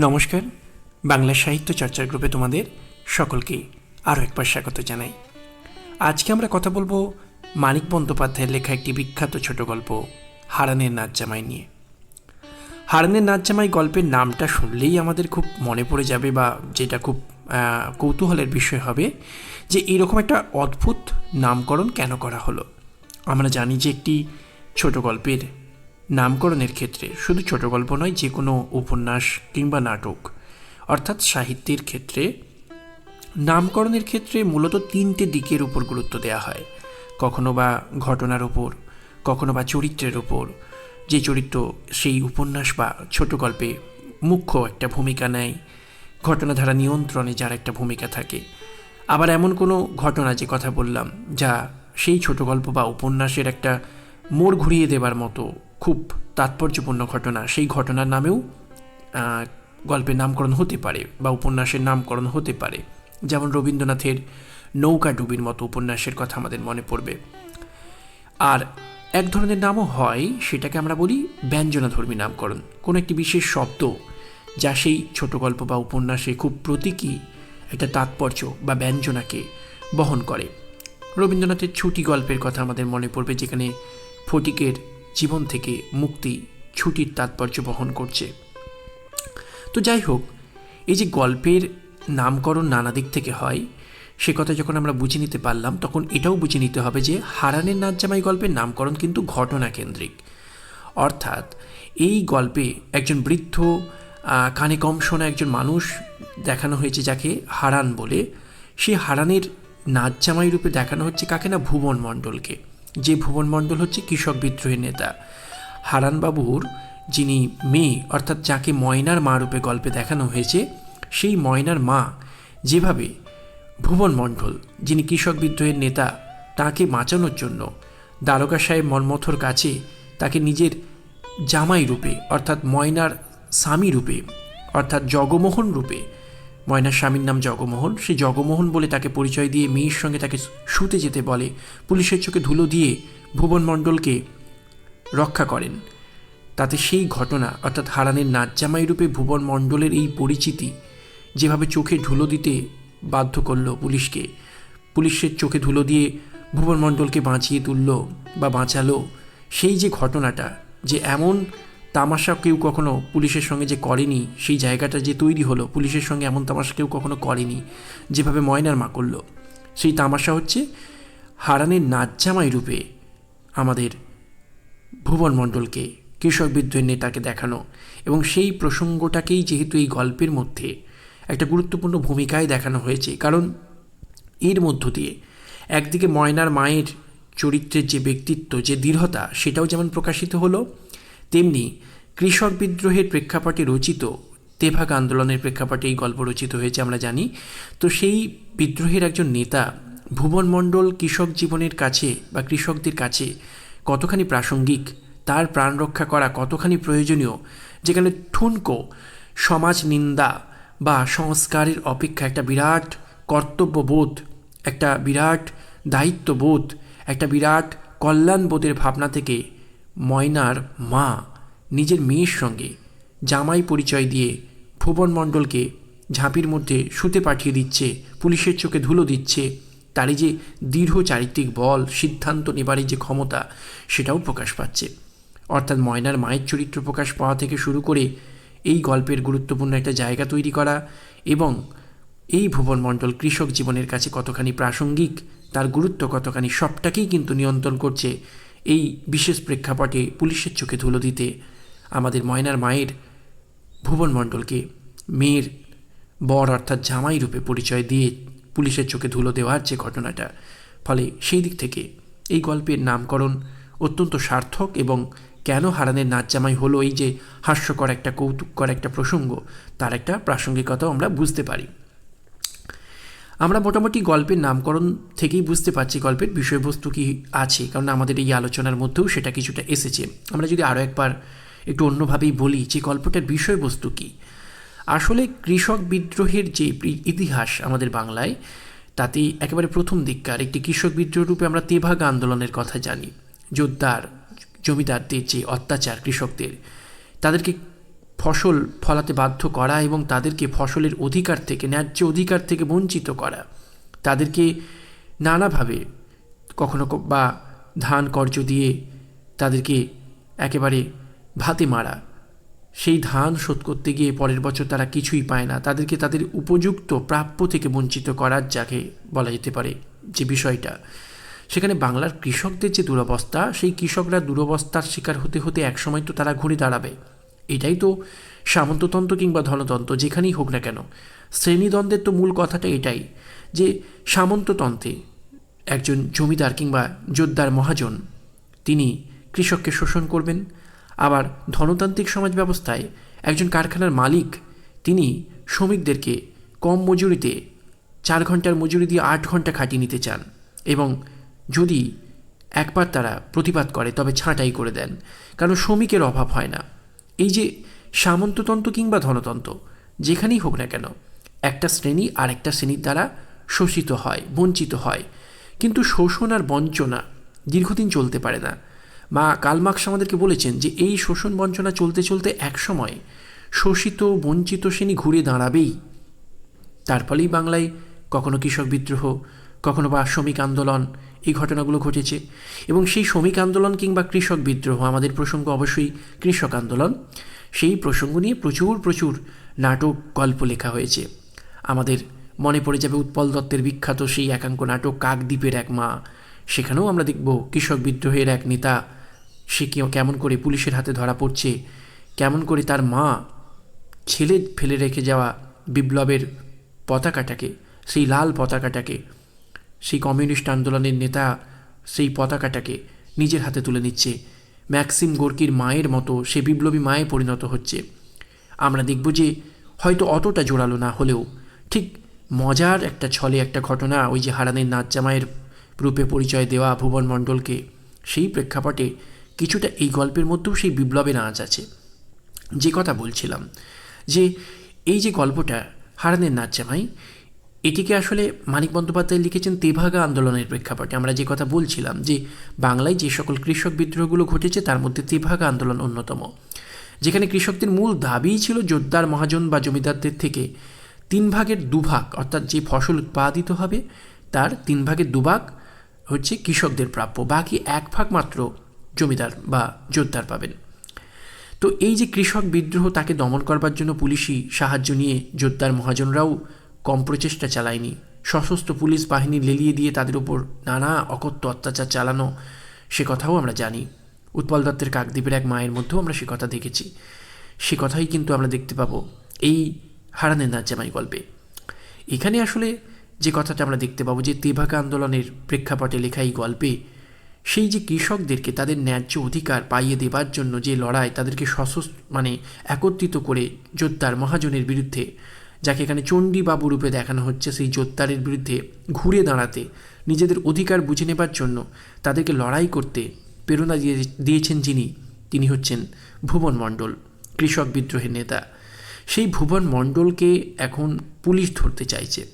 নমস্কার, বাংলা সাহিত্য চর্চার গ্রুপে তোমাদের সকলকে আরও একবার স্বাগত জানাই। আজকে আমরা কথা বলব মানিক বন্দ্যোপাধ্যায়ের লেখা একটি বিখ্যাত ছোট গল্প, হারানের নাচ জামাই নিয়ে। হারানের নাচ জামাই গল্পের নামটা শুনলেই আমাদের খুব মনে পড়ে যাবে বা যেটা খুব কৌতূহলের বিষয় হবে যে এরকম একটা অদ্ভুত নামকরণ কেন করা হলো। আমরা জানি যে একটি ছোট গল্পের নামকরণের ক্ষেত্রে শুধু ছোট গল্প নয়, যে কোনো উপন্যাস কিংবা নাটক, অর্থাৎ সাহিত্যের ক্ষেত্রে নামকরণের ক্ষেত্রে মূলত তিনটে দিকের উপর গুরুত্ব দেওয়া হয়। কখনো বা ঘটনার উপর, কখনো বা চরিত্রের উপর। যে চরিত্র সেই উপন্যাস বা ছোট গল্পে মুখ্য একটা ভূমিকা নেয়, ঘটনাধারা নিয়ন্ত্রণে যার একটা ভূমিকা থাকে। আবার এমন কোনো ঘটনা যে কথা বললাম, যা সেই ছোট গল্প বা উপন্যাসের একটা মোড় ঘুরিয়ে দেবার মতো খুব তাৎপর্যপূর্ণ ঘটনা। সেই ঘটনার নামেও গল্পের নামকরণ হতে পারে বা উপন্যাসের নামকরণ হতে পারে। যেমন রবীন্দ্রনাথের নৌকা ডুবির মতো উপন্যাসের কথা আমাদের মনে পড়বে। আর এক ধরনের নামও হয়, সেটাকে আমরা বলি ব্যঞ্জনাধর্মী নামকরণ। কোনো একটি বিশেষ শব্দ যা সেই ছোট গল্প বা উপন্যাসে খুব প্রতীকী একটা তাৎপর্য বা ব্যঞ্জনাকে বহন করে। রবীন্দ্রনাথের ছুটি গল্পের কথা আমাদের মনে পড়বে, যেখানে ফটিকের জীবন থেকে মুক্তি, ছুটির তাৎপর্য বহন করছে। তো যাই হোক, এই যে গল্পের নামকরণ নানা দিক থেকে হয়, সে কথা যখন আমরা বুঝে নিতে পারলাম, তখন এটাও বুঝে নিতে হবে যে হারানের নাচ জামাই গল্পের নামকরণ কিন্তু ঘটনা কেন্দ্রিক অর্থাৎ এই গল্পে একজন বৃদ্ধ কানে কম শোনা একজন মানুষ দেখানো হয়েছে যাকে হারান বলে। সে হারানের নাচ জামাই রূপে দেখানো হচ্ছে কাকে না ভুবন মণ্ডলকে। যে ভুবন মণ্ডল হচ্ছে কৃষক বিদ্রোহের নেতা। হারানবাবুর যিনি মেয়ে, অর্থাৎ যাকে ময়নার মা রূপে গল্পে দেখানো হয়েছে, সেই ময়নার মা যেভাবে ভুবন মণ্ডল, যিনি কৃষক বিদ্রোহের নেতা, তাকে বাঁচানোর জন্য দ্বারকা সাহেব মন্মথর কাছে তাকে নিজের জামাই রূপে, অর্থাৎ ময়নার স্বামী রূপে, অর্থাৎ জগমোহন রূপে ময়নার স্বামীর নাম জগমোহন। সেই জগমোহন বলে তাকে পরিচয় দিয়ে মেয়ের সঙ্গে তাকে শুতে যেতে বলে। পুলিশের চোখে ধুলো দিয়ে ভুবন মণ্ডলকে রক্ষা করেন। তাতে সেই ঘটনা, অর্থাৎ হারানের নাচ জামাই রূপে ভুবন মণ্ডলের এই পরিচিতি, যেভাবে চোখে ধুলো দিতে বাধ্য করল পুলিশকে। পুলিশের চোখে ধুলো দিয়ে ভুবন মণ্ডলকে বাঁচিয়ে তুললো বা বাঁচালো সেই যে ঘটনাটা, যে এমন তামাশা কেউ কখনো পুলিশের সঙ্গে যে করেনি, সেই জায়গাটা যে তৈরি হলো, পুলিশের সঙ্গে এমন তামাশা কেউ কখনো করেনি, যেভাবে ময়নার মা করল। সেই তামাশা হচ্ছে হারানের নাচ জামাই রূপে আমাদের ভুবন মণ্ডলকে কৃষক বিদ্রোহের নেতাকে দেখানো। এবং সেই প্রসঙ্গটাকেই যেহেতু এই গল্পের মধ্যে একটা গুরুত্বপূর্ণ ভূমিকায় দেখানো হয়েছে, কারণ এর মধ্য দিয়ে একদিকে ময়নার মায়ের চরিত্রের যে ব্যক্তিত্ব, যে দৃঢ়তা, সেটাও যেমন প্রকাশিত হলো তেমনি কৃষক বিদ্রোহের প্রেক্ষাপটে রচিত, তেভাগ আন্দোলনের প্রেক্ষাপটে এই গল্প রচিত হয়েছে আমরা জানি। তো সেই বিদ্রোহের একজন নেতা ভুবন মণ্ডল কৃষক জীবনের কাছে বা কৃষকদের কাছে কতখানি প্রাসঙ্গিক, তার প্রাণ রক্ষা করা কতখানি প্রয়োজনীয়, যেখানে ঠুনকো সমাজ নিন্দা বা সংস্কারের অপেক্ষা একটা বিরাট কর্তব্যবোধ, একটা বিরাট দায়িত্ববোধ, একটা বিরাট কল্যাণবোধের ভাবনা থেকে ময়নার মা, নিজের মেয়ের সঙ্গে জামাই পরিচয় দিয়ে ভুবন মণ্ডলকে ঝাঁপির মধ্যে শুতে পাঠিয়ে দিচ্ছে, পুলিশের চোখে ধুলো দিচ্ছে। তারই যে দৃঢ় চারিত্রিক বল, সিদ্ধান্ত নেবারের যে ক্ষমতা, সেটাও প্রকাশ পাচ্ছে। অর্থাৎ ময়নার মায়ের চরিত্র প্রকাশ পাওয়া থেকে শুরু করে এই গল্পের গুরুত্বপূর্ণ একটা জায়গা তৈরি করা এবং এই ভুবন মণ্ডল কৃষক জীবনের কাছে কতখানি প্রাসঙ্গিক, তার গুরুত্ব কতখানি সবটাকেই কিন্তু নিয়ন্ত্রণ করছে এই বিশেষ প্রেক্ষাপটে পুলিশের চোখে ধুলো দিতে আমাদের ময়নার মায়ের ভুবন মণ্ডলকে মেয়ের বর অর্থাৎ জামাই রূপে পরিচয় দিয়ে পুলিশের চোখে ধুলো দেওয়ার যে ঘটনাটা, ফলে সেই দিক থেকে এই গল্পের নামকরণ অত্যন্ত সার্থক এবং কেন হারানের নাচ জামাই হলো এই যে হাস্যকর একটা, কৌতুককর একটা প্রসঙ্গ, তার একটা প্রাসঙ্গিকতাও আমরা বুঝতে পারি। আমরা মোটামুটি গল্পের নামকরণ থেকেই বুঝতে পারছি গল্পের বিষয়বস্তু কি আছে, কারণ আমাদের এই আলোচনার মধ্যেও সেটা কিছুটা এসেছে। আমরা যদি আরও একবার একটু অন্যভাবেই বলি যে গল্পটার বিষয়বস্তু কী। আসলে কৃষক বিদ্রোহের যে ইতিহাস আমাদের বাংলায়, তাতে একেবারে প্রথম দিককার একটি কৃষক বিদ্রোহ রূপে আমরা তেভাগা আন্দোলনের কথা জানি। যোদ্ধার জমিদারদের যে অত্যাচার কৃষকদের, তাদেরকে ফসল ফলাতে বাধ্য করা এবং তাদেরকে ফসলের অধিকার থেকে, ন্যায্য অধিকার থেকে বঞ্চিত করা। তাদেরকে নানাভাবে কখনো বা ধান কর্য দিয়ে তাদেরকে একেবারে ভাতে মারা। সেই ধান শোধ করতে গিয়ে পরের বছর তারা কিছুই পায় না। তাদেরকে তাদের উপযুক্ত প্রাপ্য থেকে বঞ্চিত করার যাকে বলা যেতে পারে যে বিষয়টা। সেখানে বাংলার কৃষকদের যে দুরবস্থা, সেই কৃষকরা দুরবস্থার শিকার হতে হতে একসময় তো তারা ঘুরে দাঁড়াবে। এটাই তো সামন্ততন্ত্র কিংবা ধনতন্ত্র, যেখানেই হোক না কেন। শ্রেণীদ্বন্দ্বের তো মূল কথাটা এটাই যে সামন্ততন্ত্রে একজন জমিদার কিংবা যোদ্ধার মহাজন, তিনি কৃষককে শোষণ করবেন। আবার ধনতান্ত্রিক সমাজ ব্যবস্থায় একজন কারখানার মালিক, তিনি শ্রমিকদেরকে কম মজুরিতে চার ঘণ্টার মজুরি দিয়ে আট ঘণ্টা খাটিয়ে নিতে চান এবং যদি একবার তারা প্রতিবাদ করে, তবে ছাঁটাই করে দেন। কারণ শ্রমিকের অভাব হয় না। এই যে সামন্ততন্ত্র কিংবা ধনতন্ত্র, যেখানেই হোক না কেন, একটা শ্রেণি আর একটা শ্রেণির দ্বারা শোষিত হয়, বঞ্চিত হয়। কিন্তু শোষণ আর বঞ্চনা দীর্ঘদিন চলতে পারে না। মা কালমার্কস আমাদেরকে বলেছেন যে এই শোষণ বঞ্চনা চলতে চলতে একসময় শোষিত, বঞ্চিত শ্রেণি ঘুরে দাঁড়াবেই। তার ফলেই বাংলায় কখনো কৃষক বিদ্রোহ, কখনো বা শ্রমিক আন্দোলন এই ঘটনাগুলো ঘটেছে। এবং সেই শ্রমিক আন্দোলন কিংবা কৃষক বিদ্রোহ, আমাদের প্রসঙ্গ অবশ্যই কৃষক আন্দোলন। সেই প্রসঙ্গ নিয়ে প্রচুর প্রচুর নাটক, গল্প লেখা হয়েছে। আমাদের মনে পড়ে যাবে উৎপল দত্তের বিখ্যাত সেই একাঙ্ক নাটক, কাকদ্বীপের এক মা। সেখানেও আমরা দেখব কৃষক বিদ্রোহের এক নেতা, সে কেমন করে পুলিশের হাতে ধরা পড়ছে, কেমন করে তার মা ছেলে ফেলে রেখে যাওয়া বিপ্লবের পতাকাটাকে, সেই লাল পতাকাটাকে সেই কমিউনিস্ট আন্দোলনের নেতা সেই পতাকাটাকে নিজের হাতে তুলে নিচ্ছে। ম্যাক্সিম গোর্কির মায়ের মতো সে বিপ্লবী মায়ে পরিণত হচ্ছে। আমরা দেখব যে হয়তো অতটা জোরালো না হলেও ঠিক মজার একটা ছলে একটা ঘটনা ওই যে হারানের নাচ জামাইয়ের রূপে পরিচয় দেওয়া ভুবন মণ্ডলকে সেই প্রেক্ষাপটে কিছুটা এই গল্পের মধ্যেও সেই বিপ্লবের আঁচ আছে। যে কথা বলছিলাম যে এই যে গল্পটা হারানের নাচ জামাই এটিকে আসলে মানিক বন্দ্যোপাধ্যায় লিখেছেন তেভাগা আন্দোলনের প্রেক্ষাপটে। আমরা যে কথা বলছিলাম যে বাংলায় যে সকল কৃষক বিদ্রোহগুলো ঘটেছে, তার মধ্যে তেভাগা আন্দোলন অন্যতম। যেখানে কৃষকদের মূল দাবিই ছিল জোরদার মহাজন বা জমিদারদের থেকে তিন ভাগের দুভাগ অর্থাৎ যে ফসল উৎপাদিত হবে, তার তিন ভাগের দুভাগ হচ্ছে কৃষকদের প্রাপ্য। বাকি এক ভাগ মাত্র জমিদার বা জোরদার পাবেন। তো এই যে কৃষক বিদ্রোহ তাকে দমন করবার জন্য পুলিশি সাহায্য নিয়ে যোদ্ধার মহাজনরাও কম প্রচেষ্টা চালায়নি। সশস্ত্র পুলিশ বাহিনী লেলিয়ে দিয়ে তাদের উপর নানা অকথ্য অত্যাচার চালানো, সে কথাও আমরা জানি। উৎপল দত্তের কাকদ্বীপের এক মায়ের মধ্যেও আমরা সে কথা দেখেছি। সে কথাই কিন্তু আমরা দেখতে পাবো এই হারানের নাজ্জামাই গল্পে। এখানে আসলে যে কথাটা আমরা দেখতে পাবো যে তেভাগা আন্দোলনের প্রেক্ষাপটে লেখা এই গল্পে, সেই যে কৃষকদেরকে তাদের ন্যায্য অধিকার পাইয়ে দেবার জন্য যে লড়াই তাদেরকে সশস্ত্র মানে একত্রিত করে যোদ্ধার মহাজনের বিরুদ্ধে যাকে এখানে চণ্ডীবাবু রূপে দেখানো হচ্ছে সেই যোদ্ধারের বিরুদ্ধে ঘুরে দাঁড়াতে। নিজেদের অধিকার বুঝে নেবার জন্য তাদেরকে লড়াই করতে প্রেরণা দিয়ে দিয়েছেন যিনি, তিনি হচ্ছেন ভুবন মণ্ডল, কৃষক বিদ্রোহের নেতা। সেই ভুবন মণ্ডলকে এখন পুলিশ ধরতে চাইছে।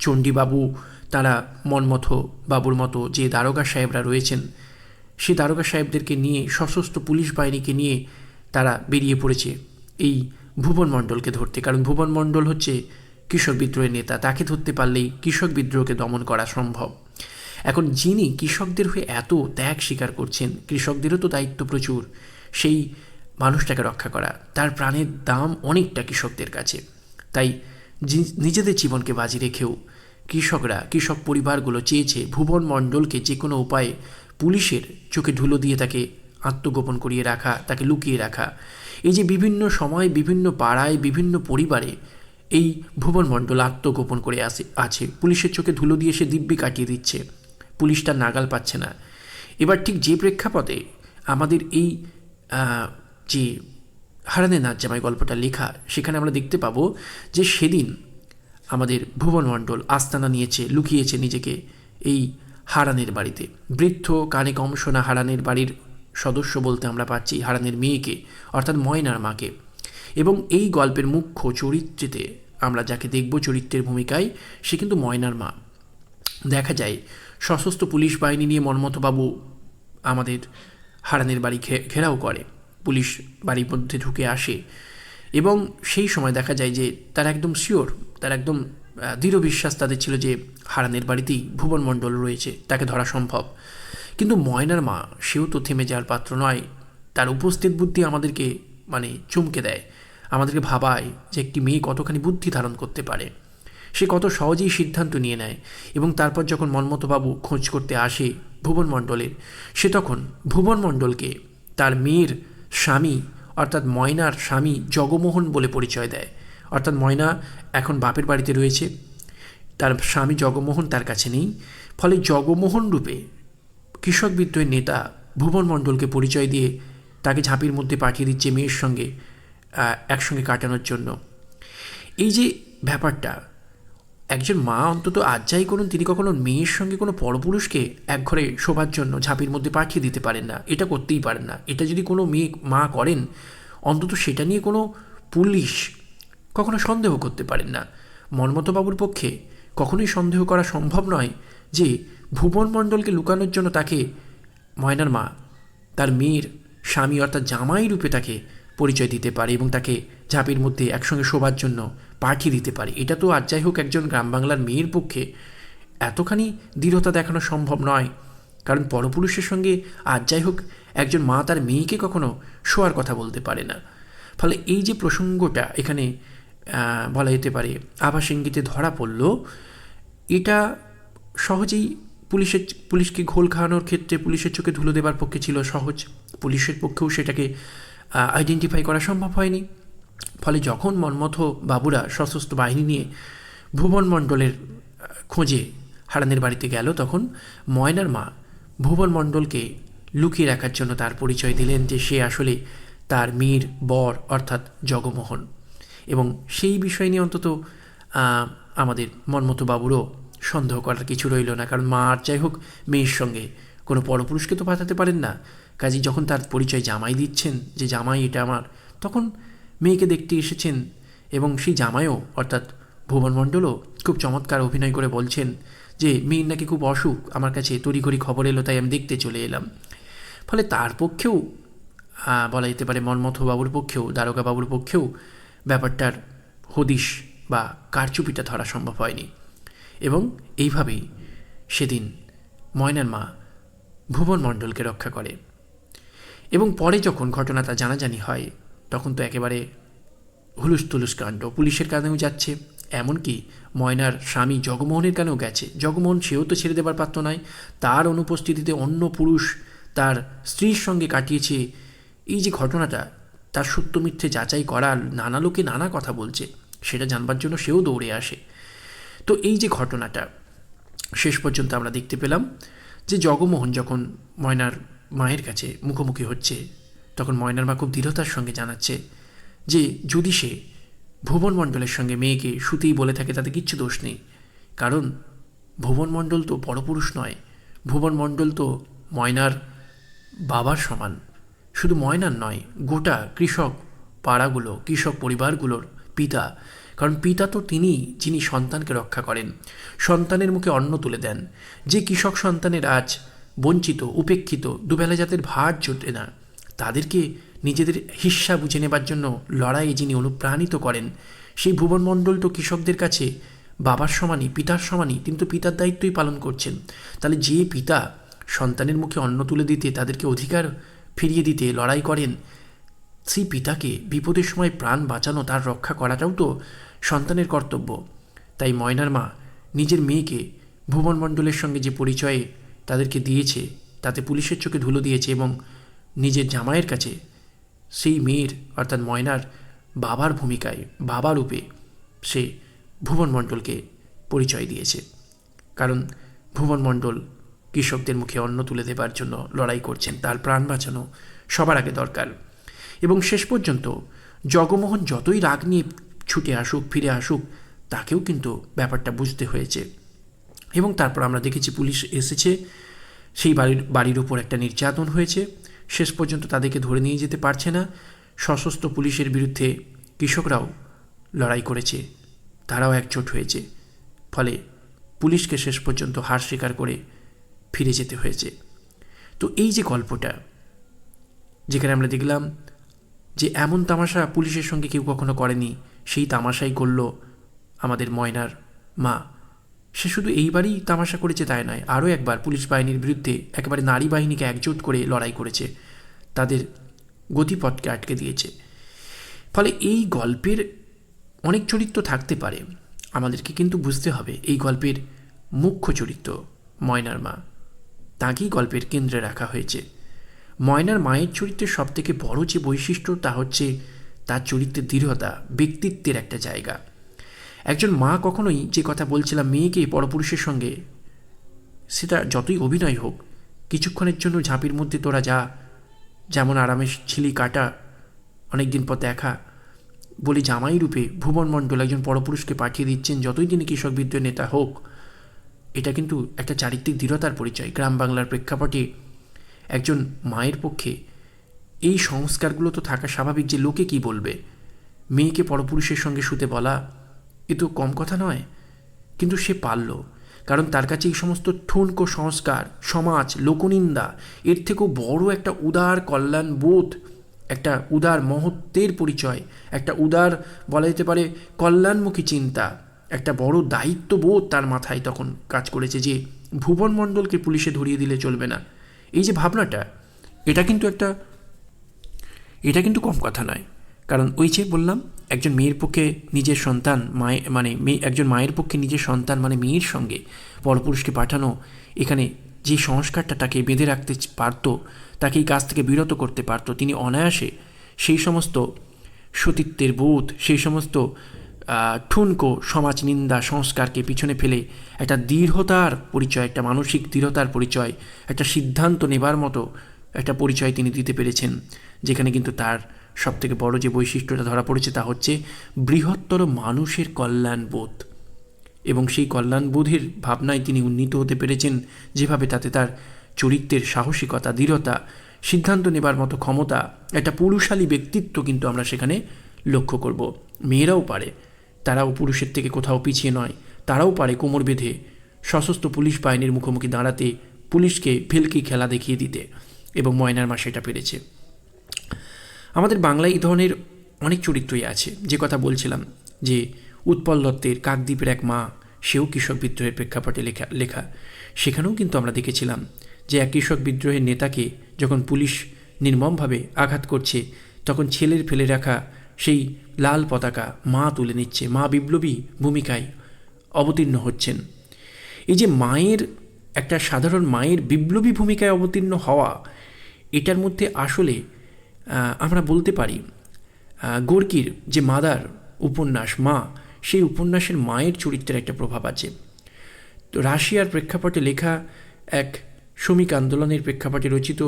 চণ্ডীবাবু তারা মনমথ বাবুর মতো যে দারোগা সাহেবরা রয়েছেন, সে দারোগা সাহেবদেরকে নিয়ে সশস্ত্র পুলিশ বাহিনীকে নিয়ে তারা বেরিয়ে পড়েছে। এই ভুবন মণ্ডলকে ধরতে, কারণ ভুবন মণ্ডল হচ্ছে কৃষক বিদ্রোহের নেতা। তাকে ধরতে পারলেই কৃষক বিদ্রোহকে দমন করা সম্ভব। এখন যিনি কৃষকদের হয়ে এত ত্যাগ স্বীকার করছেন, কৃষকদেরও তো দায়িত্ব প্রচুর, সেই মানুষটাকে রক্ষা করা। তার প্রাণের দাম অনেকটা কৃষকদের কাছে। তাই নিজেদের জীবনকে বাজি রেখেও কৃষকরা, কৃষক পরিবারগুলো চেয়েছে ভুবন মণ্ডলকে যে কোনো উপায়ে পুলিশের চোখে ধুলো দিয়ে তাকে আত্মগোপন করিয়ে রাখা, তাকে লুকিয়ে রাখা। এই যে বিভিন্ন সময়, বিভিন্ন পাড়ায়, বিভিন্ন পরিবারে এই ভুবন মণ্ডল আত্মগোপন করে আসে, আছে। পুলিশের চোখে ধুলো দিয়ে সে দিব্যি কাটিয়ে দিচ্ছে। পুলিশটা নাগাল পাচ্ছে না। এবার ঠিক যে প্রেক্ষাপটে আমাদের এই যে হারানে নাচ জামাই গল্পটা লেখা, সেখানে আমরা দেখতে পাবো যে সেদিন আমাদের ভুবন মণ্ডল আস্তানা নিয়েছে, লুকিয়েছে নিজেকে এই হারানের বাড়িতে। বৃদ্ধ কানে কম শোনা হারানের বাড়ির সদস্য বলতে আমরা পাচ্ছি হারানের মেয়েকে, অর্থাৎ ময়নার মাকে। এবং এই গল্পের মুখ্য চরিত্রেতে আমরা যাকে দেখব চরিত্রের ভূমিকায়, সে কিন্তু ময়নার মা। দেখা যায়, সশস্ত্র পুলিশ বাহিনী নিয়ে মনমথবাবু আমাদের হারানের বাড়ি ঘেরাও করে। পুলিশ বাড়ির মধ্যে ঢুকে আসে। এবং সেই সময় দেখা যায় যে তার একদম শিওর, তার একদম দৃঢ় বিশ্বাস তাদের ছিল যে হারানের বাড়িতেই ভুবন মণ্ডল রয়েছে, তাকে ধরা সম্ভব। কিন্তু ময়নার মা সেও তো থেমে যাওয়ার পাত্র নয়। তার উপস্থিত বুদ্ধি আমাদেরকে মানে চমকে দেয়। আমাদেরকে ভাবায় যে একটি মেয়ে কতখানি বুদ্ধি ধারণ করতে পারে। সে কত সহজেই সিদ্ধান্ত নিয়ে নেয় এবং তারপর যখন মন্মথবাবু খোঁজ করতে আসে ভুবন মণ্ডলের, সে তখন ভুবন মণ্ডলকে তার মেয়ের স্বামী, অর্থাৎ ময়নার স্বামী জগমোহন বলে পরিচয় দেয়। অর্থাৎ ময়না এখন বাপের বাড়িতে রয়েছে। তার স্বামী জগমোহন তার কাছে নেই। ফলে জগমোহন রূপে কৃষক বিদ্রোহের নেতা ভুবন মণ্ডলকে পরিচয় দিয়ে তাকে ঝাঁপির মধ্যে পাঠিয়ে দিচ্ছে মেয়ের সঙ্গে একসঙ্গে কাটানোর জন্য। এই যে ব্যাপারটা, একজন মা অন্তত আজ যাই করুন, তিনি কখনো মেয়ের সঙ্গে কোনো পরপুরুষকে এক ঘরে জন্য ঝাঁপির মধ্যে পাঠিয়ে দিতে পারেন না। এটা করতেই পারেন না। এটা যদি কোনো মেয়ে, মা করেন, অন্তত সেটা নিয়ে কোনো পুলিশ কখনো সন্দেহ করতে পারেন না। মন্মথবাবুর পক্ষে কখনোই সন্দেহ করা সম্ভব নয় যে ভুবন মণ্ডলকে লুকানোর জন্য তাকে ময়নার মা, তার মেয়ের স্বামী অর্থাৎ জামাই রূপে তাকে পরিচয় দিতে পারে এবং তাকে ঝাঁপির মধ্যে একসঙ্গে শোবার জন্য পাঠিয়ে দিতে পারে। এটা তো আর যাই হোক একজন গ্রাম বাংলার মেয়ের পক্ষে এতখানি দৃঢ়তা দেখানো সম্ভব নয়। কারণ পরপুরুষের সঙ্গে আর যাই হোক একজন মা তার মেয়েকে কখনো শোয়ার কথা বলতে পারে না। ফলে এই যে প্রসঙ্গটা এখানে বলা যেতে পারে আভাস ইঙ্গিতে ধরা পড়ল, এটা সহজেই পুলিশের পুলিশকে ঘোল খাওয়ানোর ক্ষেত্রে পুলিশের চোখে ধুলো দেবার পক্ষে ছিল সহজ। পুলিশের পক্ষেও সেটাকে আইডেন্টিফাই করা সম্ভব হয়নি। ফলে যখন মন্মথ বাবুরা সশস্ত্র বাহিনী নিয়ে ভুবন মণ্ডলের খোঁজে হারানের বাড়িতে গেল, তখন ময়নার মা ভুবন মণ্ডলকে লুকিয়ে রাখার জন্য তার পরিচয় দিলেন যে সে আসলে তার মেয়ের বর অর্থাৎ জগমোহন। এবং সেই বিষয় নিয়ে অন্তত আমাদের মনমতো বাবুরও সন্দেহ করার কিছু রইল না, কারণ মা আর যাই হোক মেয়ের সঙ্গে। কোনো পরপুরুষকে তো পাঠাতে পারেন না। কাজী যখন তার পরিচয় জামাই দিচ্ছেন, যে জামাই এটা আমার, তখন মেয়েকে দেখতে এসেছেন এবং সেই জামাইও, অর্থাৎ ভুবন মণ্ডলও খুব চমৎকার অভিনয় করে বলছেন যে, মেয়ের নাকি খুব অসুখ, আমার কাছে তড়ি তড়িঘড়ি খবর এলো, তাই আমি দেখতে চলে এলাম। ফলে তার পক্ষেও বলা যেতে পারে মন্মথবাবুর পক্ষেও দারোগাবাবুর পক্ষেও ব্যাপারটার হদিশ বা কারচুপিটা ধরা সম্ভব হয়নি। এবং এইভাবেই সেদিন ময়নার মা ভুবন মণ্ডলকে রক্ষা করে। এবং পরে যখন ঘটনাটা জানাজানি হয়, তখন তো একেবারে হুলুস তুলুস কাণ্ড পুলিশের কানেও যাচ্ছে। এমনকি ময়নার স্বামী জগমোহনের কানেও গেছে। জগমোহন সেও তো ছেড়ে দেবার পাত্র নয়। তার অনুপস্থিতিতে অন্য পুরুষ তার স্ত্রীর সঙ্গে কাটিয়েছে। এই যে ঘটনাটা, তার সত্য মিথ্যে যাচাই করা নানা লোকে নানা কথা বলছে। সেটা জানবার জন্য সেও দৌড়ে আসে। তো এই যে ঘটনাটা, শেষ পর্যন্ত আমরা দেখতে পেলাম যে জগমোহন যখন ময়নার মায়ের কাছে মুখোমুখি হচ্ছে, তখন ময়নার মা খুব দৃঢ়তার সঙ্গে জানাচ্ছে যে যদি সে ভুবন মণ্ডলের সঙ্গে মেয়েকে শুতেই বলে থাকে, তাতে কিচ্ছু দোষ নেই। কারণ ভুবন মণ্ডল তো পরপুরুষ নয়, ভুবন মণ্ডল তো ময়নার বাবার সমান। শুধু ময়নার নয়, গোটা কৃষক পাড়াগুলো, কৃষক পরিবারগুলোর পিতা কারণ পিতা তো তিনি যিনি সন্তানকে রক্ষা করেন। সন্তানের মুখে অন্ন তুলে দেন। যে কৃষক সন্তানের আজ বঞ্চিত, উপেক্ষিত, দুবেলা জাতের ভার জোটে না, তাদেরকে নিজেদের হিস্সা বুঝে নেবার জন্য লড়াইয়ে যিনি অনুপ্রাণিত করেন, সেই ভুবনমণ্ডল তো কৃষকদের কাছে বাবার সমানই, পিতার সমানই, তিনি তো পিতার দায়িত্বই পালন করছেন। তাহলে যে পিতা সন্তানের মুখে অন্ন তুলে দিতে, তাদেরকে অধিকার ফিরিয়ে দিতে লড়াই করেন সেই পিতাকে বিপদের সময় প্রাণ বাঁচানো তার রক্ষা করাটাও তো সন্তানের কর্তব্য। তাই ময়নার মা নিজের মেয়েকে ভুবন মণ্ডলের সঙ্গে যে পরিচয়ে তাদেরকে দিয়েছে, তাতে পুলিশের চোখে ধুলো দিয়েছে এবং নিজের জামাইয়ের কাছে সেই মেয়ের, অর্থাৎ ময়নার বাবার ভূমিকায়, বাবা রূপে সে ভুবন মণ্ডলকে পরিচয় দিয়েছে। কারণ ভুবন মণ্ডল কৃষকদের মুখে অন্ন তুলে দেবার জন্য লড়াই করছেন, তার প্রাণ বাঁচানো সবার আগে দরকার। এবং শেষ পর্যন্ত জগমোহন যতই রাগ নিয়ে ছুটে আসুক, ফিরে আসুক, তাকেও কিন্তু ব্যাপারটা বুঝতে হয়েছে। এবং তারপর আমরা দেখেছি পুলিশ এসেছে, সেই বাড়ির বাড়ির উপর একটা নির্যাতন হয়েছে। শেষ পর্যন্ত তাদেরকে ধরে নিয়ে যেতে পারছে না। সশস্ত্র পুলিশের বিরুদ্ধে কৃষকরাও লড়াই করেছে, তারাও একজোট হয়েছে। ফলে পুলিশকে শেষ পর্যন্ত হার স্বীকার করে ফিরে যেতে হয়েছে। তো এই যে গল্পটা, যেখানে আমরা দেখলাম যে এমন তামাশা পুলিশের সঙ্গে কেউ কখনো করেনি, সেই তামাশাই করল আমাদের ময়নার মা। সে শুধু এইবারই তামাশা করেছে তাই নয়, আরও একবার পুলিশ বাহিনীর বিরুদ্ধে একেবারে নারী বাহিনীকে একজোট করে লড়াই করেছে, তাদের গতিপথকে আটকে দিয়েছে। ফলে এই গল্পের অনেক চরিত্র থাকতে পারে, আমাদেরকে কিন্তু বুঝতে হবে এই গল্পের মুখ্য চরিত্র ময়নার মা। তাকেই গল্পের কেন্দ্রে রাখা হয়েছে। ময়নার মায়ের চরিত্রের সবথেকে বড় যে বৈশিষ্ট্য তা হচ্ছে তার চরিত্রের দৃঢ়তা, ব্যক্তিত্বের একটা জায়গা। একজন মা কখনোই যে কথা বলছিলাম মেয়েকে পরপুরুষের সঙ্গে, সেটা যতই অভিনয় হোক, কিছুক্ষণের জন্য ঝাঁপির মধ্যে তোরা যা, যেমন আরামে ছিলি কাটা অনেক দিন পর দেখা, বলি জামাই রূপে ভুবন মণ্ডল একজন পরপুরুষকে পাঠিয়ে দিচ্ছেন যতই তিনি কৃষক বিদ্রোহ নেতা হোক, এটা কিন্তু একটা চারিত্রিক দৃঢ়তার পরিচয়। গ্রাম বাংলার প্রেক্ষাপটে একজন মায়ের পক্ষে এই সংস্কারগুলো তো থাকা স্বাভাবিক যে লোকে কি বলবে? মেয়েকে পরপুরুষের সঙ্গে শুতে বলা, এ তো কম কথা নয়। কিন্তু সে পারল, কারণ তার কাছে এই সমস্ত ঠুনকো সংস্কার, সমাজ, লোকনিন্দা, এর থেকেও বড় একটা উদার কল্যাণ বোধ, একটা উদার মহত্বের পরিচয়, একটা উদার, বলা যেতে পারে, কল্যাণমুখী চিন্তা, একটা বড় দায়িত্ববোধ তার মাথায় তখন কাজ করেছে যে ভুবন মণ্ডলকে পুলিশে ধরিয়ে দিলে চলবে না। এই যে ভাবনাটা, এটা কিন্তু একটা, এটা কিন্তু কম কথা নয়। কারণ ওই যে বললাম, একজন মেয়ের পক্ষে নিজের সন্তান মায়ে মানে মেয়ে একজন মায়ের পক্ষে নিজের সন্তান মানে মেয়ের সঙ্গে পরপুরুষকে পাঠানো, এখানে যে সংস্কারটা তাকে বেঁধে রাখতে পারতো, তাকে এই কাজ থেকে বিরত করতে পারতো, তিনি অনায়াসে সেই সমস্ত সতীত্বের বোধ, সেই সমস্ত ঠুনকো সমাজ নিন্দা সংস্কারকে পিছনে ফেলে একটা দৃঢ়তার পরিচয়, একটা মানসিক দৃঢ়তার পরিচয়, একটা সিদ্ধান্ত নেবার মতো একটা পরিচয় তিনি দিতে পেরেছেন, যেখানে কিন্তু তার সবথেকে বড় যে বৈশিষ্ট্যটা ধরা পড়েছে তা হচ্ছে বৃহত্তর মানুষের কল্যাণবোধ এবং সেই কল্যাণবোধের ভাবনায় তিনি উন্নীত হতে পেরেছেন, যেভাবে তাতে তার চরিত্রের সাহসিকতা, দৃঢ়তা, সিদ্ধান্ত নেবার মতো ক্ষমতা, একটা পুরুষালী ব্যক্তিত্ব কিন্তু আমরা সেখানে লক্ষ্য করব। মেয়েরাও পারে। তারাও পুরুষের থেকে কোথাও পিছিয়ে নয়, তারাও পারে কোমর বেঁধে। সশস্ত্র পুলিশ বাহিনীর মুখোমুখি দাঁড়াতে পুলিশকে ভেলকি খেলা দেখিয়ে দিতে এবং ময়নার মা সেটা পেরেছে। আমাদের বাংলায় এই ধরনের অনেক চরিত্রই আছে। যে কথা বলছিলাম যে উৎপল দত্তের কাকদ্বীপের এক মা, সেও কৃষক বিদ্রোহের প্রেক্ষাপটে লেখা লেখা। সেখানেও কিন্তু আমরা দেখেছিলাম যে এক কৃষক বিদ্রোহের নেতাকে যখন পুলিশ নির্মমভাবে আঘাত করছে, তখন ছেলের ফেলে রাখা সেই লাল পতাকা মা তুলে নিচ্ছে, মা বিপ্লবী ভূমিকায় অবতীর্ণ হচ্ছেন। এই যে মায়ের, একটা সাধারণ মায়ের বিপ্লবী ভূমিকায় অবতীর্ণ হওয়া, এটার মধ্যে আসলে আমরা বলতে পারি গোর্কির যে মাদার উপন্যাস, মা, সেই উপন্যাসের মায়ের চরিত্রের একটা প্রভাব আছে। তো রাশিয়ার প্রেক্ষাপটে লেখা এক শ্রমিক আন্দোলনের প্রেক্ষাপটে রচিত,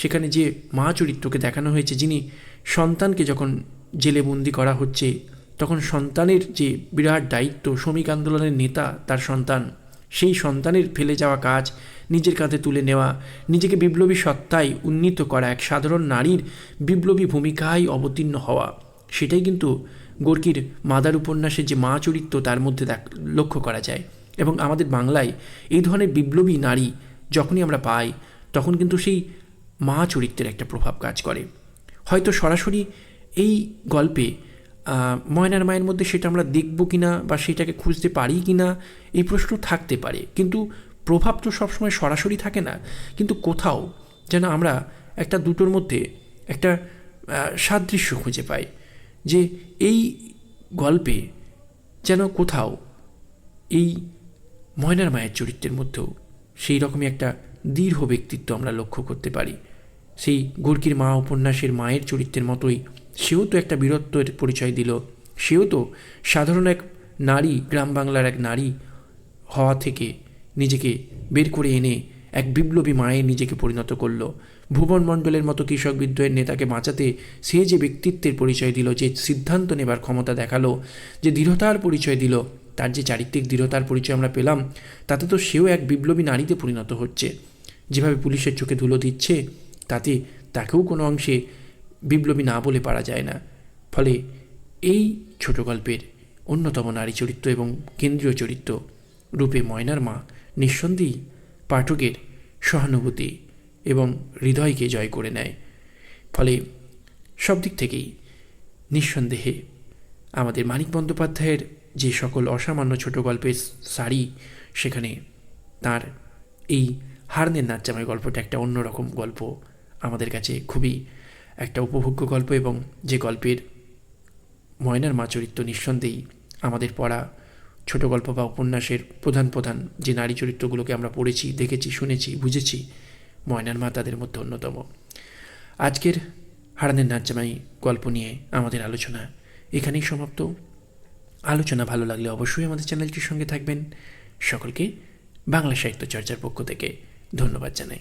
সেখানে যে মা চরিত্রকে দেখানো হয়েছে, যিনি সন্তানকে যখন জেলে বন্দি করা হচ্ছে। তখন সন্তানের যে বিরাট দায়িত্ব, শ্রমিক আন্দোলনের নেতা, তার সন্তান, সেই সন্তানের ফেলে যাওয়া কাজ, নিজের কাঁধে তুলে নেওয়া, নিজেকে বিপ্লবী সত্তায় উন্নীত করা, এক সাধারণ নারীর বিপ্লবী ভূমিকায় অবতীর্ণ হওয়া, সেটাই কিন্তু গোর্কির মাদার উপন্যাসের যে মা চরিত্র, তার মধ্যে লক্ষ্য করা যায়। এবং আমাদের বাংলায় এই ধরনের বিপ্লবী নারী যখনই আমরা পাই, তখন কিন্তু সেই মা চরিত্রের একটা প্রভাব কাজ করে। হয়তো সরাসরি এই গল্পে ময়নার মায়ের মধ্যে সেটা আমরা দেখব কি না বা সেটাকে খুঁজতে পারি কি না এই প্রশ্ন থাকতে পারে। কিন্তু প্রভাব তো সবসময় সরাসরি থাকে না। কিন্তু কোথাও যেন আমরা একটা দুটোর মধ্যে একটা সাদৃশ্য খুঁজে পাই যে এই গল্পে যেন কোথাও এই ময়নার মায়ের চরিত্রের মধ্যেও সেই রকমই একটা দীর্ঘ ব্যক্তিত্ব আমরা লক্ষ্য করতে পারি। সেই গোর্কির মা উপন্যাসের মায়ের চরিত্রের মতোই সেও তো একটা বীরত্বের পরিচয় দিল। সেও তো সাধারণ এক নারী, গ্রাম বাংলার এক নারী হওয়া থেকে নিজেকে বের করে এনে এক বিপ্লবী মায়ে নিজেকে পরিণত করল। ভুবন মণ্ডলের মতো কৃষক বিদ্রোহের নেতাকে বাঁচাতে সে যে ব্যক্তিত্বের পরিচয় দিল, যে সিদ্ধান্ত নেবার ক্ষমতা দেখাল, যে দৃঢ়তার পরিচয় দিল, তার যে চারিত্রিক দৃঢ়তার পরিচয় আমরা পেলাম, তাতে তো সেও এক বিপ্লবী নারীতে পরিণত হচ্ছে। যেভাবে পুলিশের চোখে ধুলো দিচ্ছে, তাতে তাকেও কোনো অংশে বিপ্লবী না বলে পারা যায় না। ফলে এই ছোট গল্পের অন্যতম নারী চরিত্র এবং কেন্দ্রীয় চরিত্র রূপে ময়নার মা নিঃসন্দেহী পাঠকের সহানুভূতি এবং হৃদয়কে জয় করে নেয়। ফলে সব দিক থেকেই নিঃসন্দেহে আমাদের মানিক বন্দ্যোপাধ্যায়ের যে সকল অসামান্য ছোট গল্পের সারি, সেখানে তার এই হারনের নাচ্চামাই গল্পটা একটা অন্যরকম গল্প আমাদের কাছে খুবই একটা উপভোগ্য গল্প এবং যে গল্পের ময়নার মা চরিত্র নিঃসন্দেহেই আমাদের পড়া ছোট গল্প বা উপন্যাসের প্রধান প্রধান যে নারী চরিত্রগুলোকে আমরা পড়েছি, দেখেছি, শুনেছি, বুঝেছি, ময়নার মা তাদের মধ্যে অন্যতম। আজকের হারানের নাচজামাই গল্প নিয়ে আমাদের আলোচনা এখানেই সমাপ্ত। আলোচনা ভালো লাগলে অবশ্যই আমাদের চ্যানেলটির সঙ্গে থাকবেন। সকলকে বাংলা সাহিত্য চর্চার পক্ষ থেকে ধন্যবাদ জানাই।